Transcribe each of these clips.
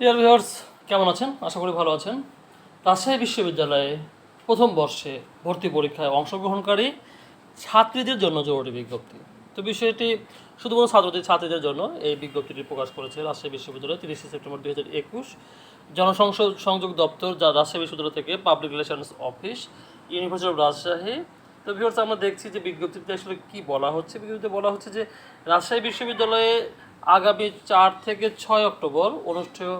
Dear viewers কেমন আছেন? আশা করি ভালো আছেন। রাজশাহী বিশ্ববিদ্যালয়ে প্রথম বর্ষে ভর্তি পরীক্ষায় অংশগ্রহণকারী ছাত্রীদের জন্য জরুরি বিজ্ঞপ্তি। তো বিষয়টি শুধুমাত্র ছাত্রদের ছাত্রীদের জন্য এই বিজ্ঞপ্তিটি প্রকাশ করেছে রাজশাহী বিশ্ববিদ্যালয় তিরিশে সেপ্টেম্বর দুই হাজার একুশ জনসংসদ সংযোগ দপ্তর, যা রাজশাহী বিশ্ববিদ্যালয় থেকে public relations office university of Rajshahi তো ভিউয়ার্স আমরা দেখছি যে বিজ্ঞপ্তিতে আসলে কী বলা হচ্ছে? বিজ্ঞপ্তিতে বলা হচ্ছে যে রাজশাহী বিশ্ববিদ্যালয়ে আগামী চার থেকে ছয় অক্টোবর অনুষ্ঠেয়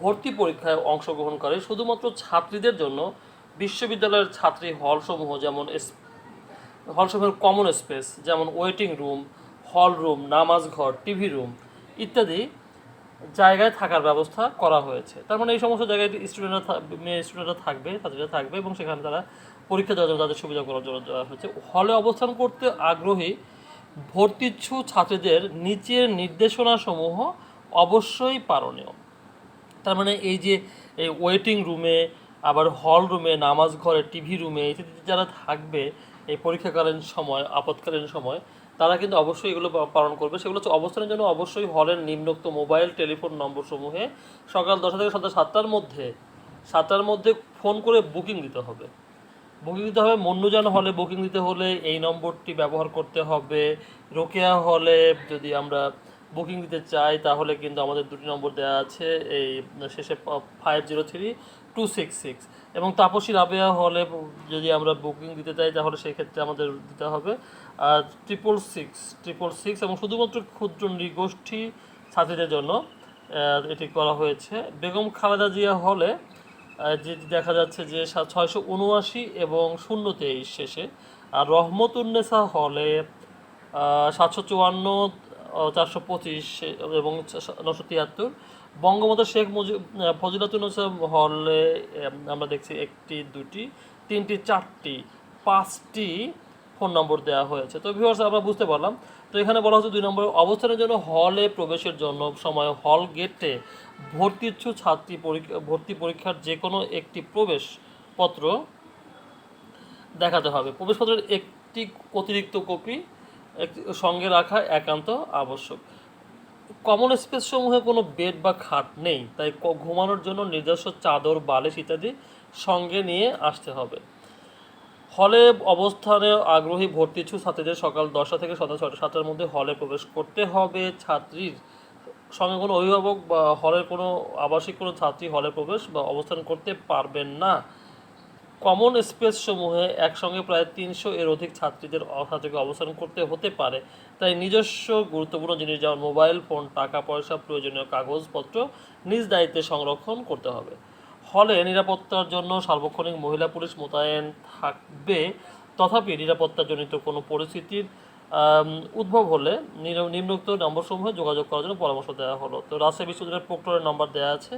ভর্তি পরীক্ষায় অংশগ্রহণ করে শুধুমাত্র ছাত্রীদের জন্য বিশ্ববিদ্যালয়ের ছাত্রী হলসমূহ যেমন হলসমূহের কমন স্পেস যেমন ওয়েটিং রুম হল রুম নামাজ ঘর টিভি রুম ইত্যাদি জায়গায় থাকার ব্যবস্থা করা হয়েছে। তার মানে এই সমস্ত জায়গায় স্টুডেন্টরা মেয়ে স্টুডেন্টরা থাকবে, ছাত্রীরা থাকবে এবং সেখানে তারা পরীক্ষা দেওয়ার জন্য তাদের সুবিধা করার জন্য দেওয়া হয়েছে। হলে অবস্থান করতে আগ্রহী ভর্তিচ্ছু ছাত্রীদের নিচের নির্দেশনাসমূহ অবশ্যই পালনীয় তার মানে এই যে, এই ওয়েটিং রুমে আবার হল রুমে নামাজ ঘরে টিভি রুমে ইত্যাদি যারা থাকবে, এই পরীক্ষাকালীন সময়, আপৎকালীন সময়, তারা কিন্তু অবশ্যই এগুলো পালন করবে। সেগুলো হচ্ছে অবস্থানের জন্য অবশ্যই হলের নিম্নোক্ত মোবাইল টেলিফোন নম্বরসমূহে সকাল দশটা থেকে সন্ধ্যা সাতটার মধ্যে সাতটার মধ্যে ফোন করে বুকিং দিতে হবে। বুকিং দিতে হবে মন্নুজান হলে বুকিং দিতে হলে এই নম্বরটি ব্যবহার করতে হবে। রোকেয়া হলে যদি আমরা বুকিং দিতে চাই, তাহলে কিন্তু আমাদের দুটি নম্বর দেওয়া আছে, এই শেষে five zero three two six six এবং তাপসী রাবেয়া হলে যদি আমরা বুকিং দিতে চাই, তাহলে সেই ক্ষেত্রে আমাদের দিতে হবে আর ট্রিপল সিক্স ট্রিপল সিক্স এবং শুধুমাত্র ক্ষুদ্র নৃগোষ্ঠী ছাত্রীদের জন্য এটি করা হয়েছে। বেগম খালেদা জিয়া হলে যেটি দেখা যাচ্ছে যে ছয়শো উনআশি এবং শূন্য তেইশ শেষে। আর রহমতুন্নেসা হলে সাতশো চুয়ান্ন চারশো পঁচিশ এবং নশো তিয়াত্তর। বঙ্গবন্ধু শেখ মুজিব ফজিলাতুন্নেসা হলে আমরা দেখছি একটি, দুটি, তিনটি, চারটি, পাঁচটি ফোন নম্বর দেওয়া হয়েছে। তো ভিউয়ার্স আমরা বুঝতে পারলাম তো এখানে বলা হচ্ছে দুই নম্বর অবস্থানের জন্য হলে প্রবেশের জন্য সময় হল গেটে ভর্তি ইচ্ছু ছাত্রী পরীক্ষা, ভর্তি পরীক্ষার যে কোনো একটি প্রবেশপত্র দেখাতে হবে। প্রবেশপত্রের একটি অতিরিক্ত কপি সঙ্গে রাখা একান্ত আবশ্যক। কমন স্পেস সমূহে কোনো বেড বা খাট নেই, তাই ঘুমানোর জন্য নিজস্ব চাদর, বালিশ ইত্যাদি সঙ্গে নিয়ে আসতে হবে। হলে অবস্থানে আগ্রহী ভর্তি ইচ্ছুক ছাত্রীদের সকাল দশটা থেকে সন্ধ্যা ছটা সাতটার মধ্যে হলে প্রবেশ করতে হবে। ছাত্রীর সঙ্গে কোনো অভিভাবক বা হলের কোনো আবাসিক কোনো ছাত্রী হলে প্রবেশ বা অবস্থান করতে পারবেন না। কমন স্পেস সমূহে একসঙ্গে প্রায় তিনশো এর অধিক ছাত্রীদের ছাত্রীকে অবস্থান করতে হতে পারে। তাই নিজস্ব গুরুত্বপূর্ণ জিনিস যেমন মোবাইল, ফোন, টাকা পয়সা, প্রয়োজনীয় কাগজপত্র নিজ দায়িত্বে সংরক্ষণ করতে হবে। হলে নিরাপত্তার জন্য সার্বক্ষণিক মহিলা পুলিশ মোতায়েন থাকবে। তথাপি নিরাপত্তাজনিত কোনো পরিস্থিতির উদ্ভব হলে নিম্নোক্ত নম্বরসমূহে যোগাযোগ করার জন্য পরামর্শ দেওয়া হলো। তো রাজশাহী বিশ্ববিদ্যালয়ের প্রক্টরের নম্বর দেওয়া আছে।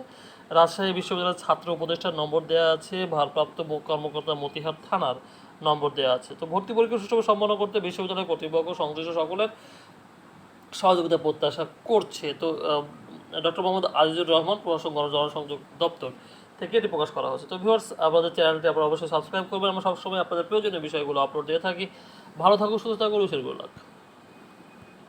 রাজশাহী বিশ্ববিদ্যালয়ের ছাত্র উপদেষ্টার নম্বর দেওয়া আছে। ভারপ্রাপ্ত কর্মকর্তা মতিহার থানার নম্বর দেওয়া আছে। তো ভর্তি পরীক্ষা সুষ্ঠুভাবে সম্পন্ন করতে বিশ্ববিদ্যালয় কর্তৃপক্ষ সংশ্লিষ্ট সকলের সহযোগিতা প্রত্যাশা করছে। তো ডক্টর মোহাম্মদ আজিজুর রহমান, প্রশাসন গণ জনসংযোগ দপ্তর থেকে এটি প্রকাশ করা হয়েছে। তো ভিউয়ার্স আমাদের চ্যানেলটি আপনারা অবশ্যই সাবস্ক্রাইব করবেন। আমরা সবসময় আপনাদের প্রয়োজনীয় বিষয়গুলো আপলোড দিয়ে থাকি। ভালো থাকুন, সুস্থ থাকুন উচিত লাখ